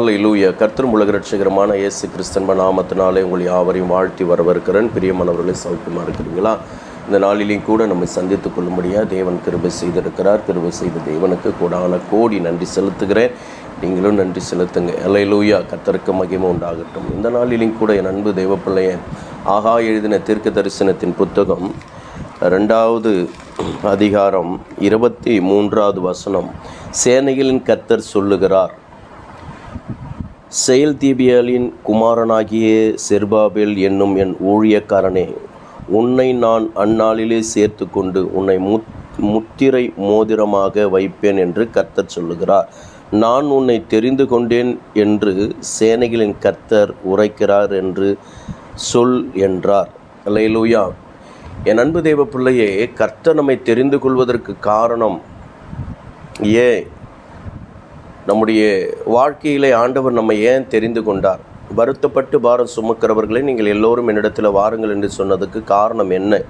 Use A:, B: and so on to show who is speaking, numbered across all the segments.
A: லூயா இலூய கர்த்தரும் உலக ரட்சகரமான இயேசு கிறிஸ்தன்ப நாமத்தினாலே உங்கள் யாவரையும் வாழ்த்தி வரவிருக்கிறேன் பிரியமானவர்களை சௌக்கியமாக இருக்கிறீங்களா இந்த நாளிலையும் கூட நம்மை சந்தித்துக் கொள்ளும்படியாக தேவன் கிருபை செய்திருக்கிறார். கிருபை செய்த தேவனுக்கு கூடான கோடி நன்றி செலுத்துகிறேன். நீங்களும் நன்றி செலுத்துங்க. அல்லையிலூயா கர்த்தருக்கு மகிமை உண்டாகட்டும். இந்த நாளிலையும் கூட என் அன்பு தேவப்பிள்ளைய ஆகா எழுதின தீர்க்க தரிசனத்தின் புத்தகம் ரெண்டாவது அதிகாரம் இருபத்தி மூன்றாவது வசனம். சேனைகளின் கத்தர் சொல்லுகிறார் செயல் தீபியலின் குமாரனாகிய செர்பாபேல் என்னும் என் ஊழியக்காரனே உன்னை நான் அந்நாளிலே சேர்த்து கொண்டு உன்னை முத் முத்திரை மோதிரமாக வைப்பேன் என்று கர்த்தர் சொல்லுகிறார். நான் உன்னை தெரிந்து கொண்டேன் என்று சேனைகளின் கர்த்தர் உரைக்கிறார் என்று சொல் என்றார். லைலூயா என் அன்பு தேவ பிள்ளையே கர்த்தர் நம்மை தெரிந்து கொள்வதற்கு காரணம் ஏன்? நம்முடைய வாழ்க்கையிலே ஆண்டவர் நம்மை ஏன் தெரிந்து கொண்டார்? வருத்தப்பட்டு பாரம் சுமக்கிறவர்களை நீங்கள் எல்லோரும் என்னிடத்தில் வாருங்கள் என்று சொன்னதுக்கு காரணம் என்ன?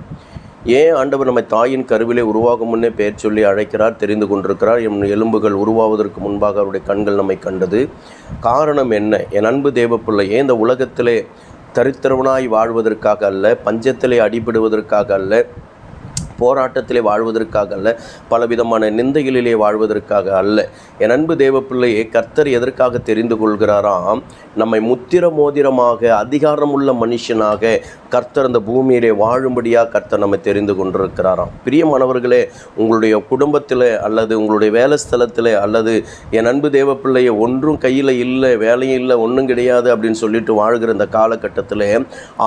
A: ஏன் ஆண்டவர் நம்மை தாயின் கருவிலே உருவாகும் முன்னே பெயர் சொல்லி அழைக்கிறார் தெரிந்து கொண்டிருக்கிறார்? எம் எலும்புகள் உருவாவதற்கு முன்பாக அவருடைய கண்கள் நம்மை கண்டது. காரணம் என்ன? என் அன்பு தேவப்பிள்ளை ஏன் இந்த உலகத்திலே தரித்திரவனாய் வாழ்வதற்காக அல்ல பஞ்சத்திலே அடிபடுவதற்காக அல்ல போராட்டத்திலே வாழ்வதற்காக அல்ல பலவிதமான நிந்தைகளிலே வாழ்வதற்காக அல்ல. என் அன்பு தேவப்பிள்ளையை கர்த்தர் எதற்காக தெரிந்து கொள்கிறாராம்? நம்மை முத்திர மோதிரமாக அதிகாரமுள்ள மனுஷனாக கர்த்தர் அந்த பூமியிலே வாழும்படியாக கர்த்தர் நம்மை தெரிந்து கொண்டிருக்கிறாராம். பிரியமானவர்களே உங்களுடைய குடும்பத்தில் அல்லது உங்களுடைய வேலை ஸ்தலத்தில் அல்லது என் அன்பு தேவப்பிள்ளையை ஒன்றும் கையில் இல்லை வேலையும் இல்லை ஒன்றும் கிடையாது அப்படின்னு சொல்லிட்டு வாழ்கிற இந்த காலகட்டத்தில்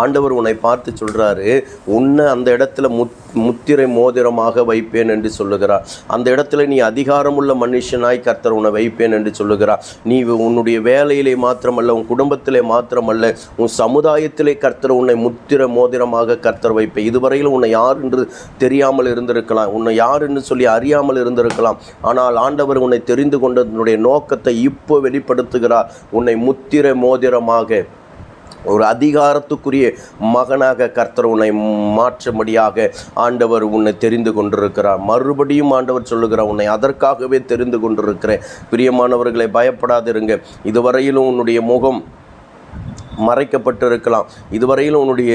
A: ஆண்டவர் உன்னை பார்த்து சொல்கிறாரு உன்னை அந்த இடத்துல முத் முத்திரை மோதிரமாக வைப்பேன் என்று சொல்லுகிறார். அந்த இடத்துல நீ அதிகாரமுள்ள மனுஷனாய் கர்த்தர் உன்னை வைப்பேன் என்று சொல்லுகிறார். நீ உன்னுடைய வேலையிலே மாத்திரமல்ல உன் குடும்பத்திலே மாத்திரமல்ல உன் சமுதாயத்திலே கர்த்தர் உன்னை முத்திர மோதிரமாக கர்த்தர் வைப்பேன். இதுவரையில் உன்னை யார் என்று தெரியாமல் இருந்திருக்கலாம் உன்னை யார் என்று சொல்லி அறியாமல் இருந்திருக்கலாம். ஆனால் ஆண்டவர் உன்னை தெரிந்து கொண்டதனுடைய நோக்கத்தை இப்போ வெளிப்படுத்துகிறார். உன்னை முத்திர மோதிரமாக ஒரு அதிகாரத்துக்குரிய மகனாக கர்த்தர் உன்னை மாற்றும்படியாக ஆண்டவர் உன்னை தெரிந்து கொண்டிருக்கிறார். மறுபடியும் ஆண்டவர் சொல்லுகிறார் உன்னை அதற்காகவே தெரிந்து கொண்டிருக்கிறேன். பிரியமானவர்களை பயப்படாதிருங்க. இதுவரையிலும் உன்னுடைய முகம் மறைக்கப்பட்டிருக்கலாம். இதுவரையிலும் உன்னுடைய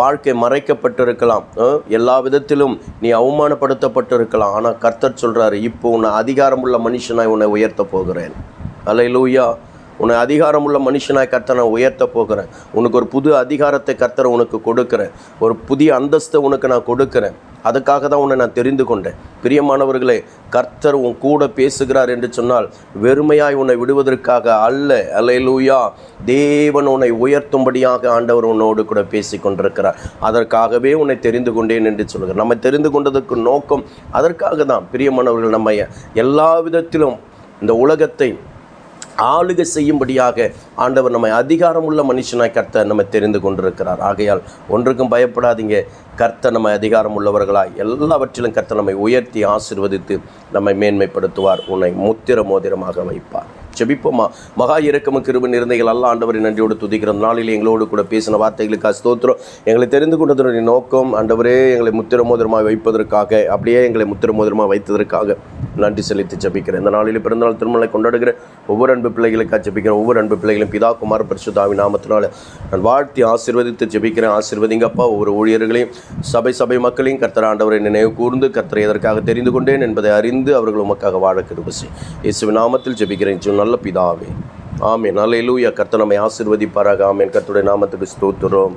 A: வாழ்க்கை மறைக்கப்பட்டிருக்கலாம். எல்லா விதத்திலும் நீ அவமானப்படுத்தப்பட்டிருக்கலாம். ஆனால் கர்த்தர் சொல்கிறாரு இப்போ உன்னை அதிகாரமுள்ள மனுஷனாய் உன்னை உயர்த்த போகிறேன். அலையிலூயா உன்னை அதிகாரமுள்ள மனுஷனாய் கர்த்தர் நான் உயர்த்த போகிறேன். உனக்கு ஒரு புது அதிகாரத்தை கர்த்தர் உனக்கு கொடுக்குறேன். ஒரு புதிய அந்தஸ்தை உனக்கு நான் கொடுக்குறேன். அதுக்காக தான் உன்னை நான் தெரிந்து கொண்டேன். பிரியமானவர்களே கர்த்தர் உன் கூட பேசுகிறார் என்று சொன்னால் வெறுமையாய் உன்னை விடுவதற்காக அல்ல. அலையலூயா தேவன் உன்னை உயர்த்தும்படியாக ஆண்டவர் உன்னோடு கூட பேசி கொண்டிருக்கிறார். அதற்காகவே உன்னை தெரிந்து கொண்டேன் என்று சொல்கிறார் நம்ம தெரிந்து கொண்டதற்கு நோக்கம் அதற்காக தான். பிரியமானவர்கள் நம்ம எல்லா விதத்திலும் இந்த உலகத்தை ஆளுகை செய்யும்படியாக ஆண்டவர் நம்மை அதிகாரமுள்ள மனுஷனாய் கர்த்த நம்ம தெரிந்து கொண்டிருக்கிறார். ஆகையால் ஒன்றுக்கும் பயப்படாதீங்க. கர்த்த நம்மை அதிகாரம் உள்ளவர்களாய் எல்லாவற்றிலும் கர்த்த நம்மை உயர்த்தி ஆசிர்வதித்து நம்மை மேன்மைப்படுத்துவார். உன்னை முத்திர மோதிரமாக வைப்பார். செபிப்போமா மகா இறக்கம கிருப நிறந்தைகள் அல்ல ஆண்டவரை நன்றியோடு துதிக்கிற நாளில் எங்களோடு கூட பேசின வார்த்தைகளுக்கு ஸ்தோத்திரம். எங்களை தெரிந்து கொண்டதனுடைய நோக்கம் ஆண்டவரே எங்களை முத்திர மோதிரமாக வைப்பதற்காக அப்படியே எங்களை முத்திர மோதிரமாக வைத்ததற்காக நன்றி செலுத்தி ஜபிக்கிறேன். இந்த நாளில் பிறந்தநாள் திருமலை கொண்டாடுகிற ஒவ்வொரு அன்பு பிள்ளைகளுக்காக ஜபிக்கிறேன். ஒவ்வொரு அன்பு பிள்ளைகளும் பிதா குமார் பரிசுதாவி நாமத்தினால நான் வாழ்த்தி ஆசிர்வதித்து ஜபிக்கிறேன். ஆசீர்வதிங்கப்பா ஒவ்வொரு ஊழியர்களையும் சபை சபை மக்களையும் கர்த்தர் ஆண்டவரை நினைவு கூர்ந்து கர்த்தரை எதற்காக தெரிந்து கொண்டேன் என்பதை அறிந்து அவர்கள் உமக்காக வாழ கிருபசி இயேசுவின் நாமத்தில் ஜபிக்கிறேன். ஜீவன் நல்ல பிதாவே. ஆமேன். நல்ல இலூயா கர்த்த நம்மை ஆசிர்வதிப்பாராக. ஆமேன். கர்த்தருடைய நாமத்துக்கு ஸ்தோத்துறோம்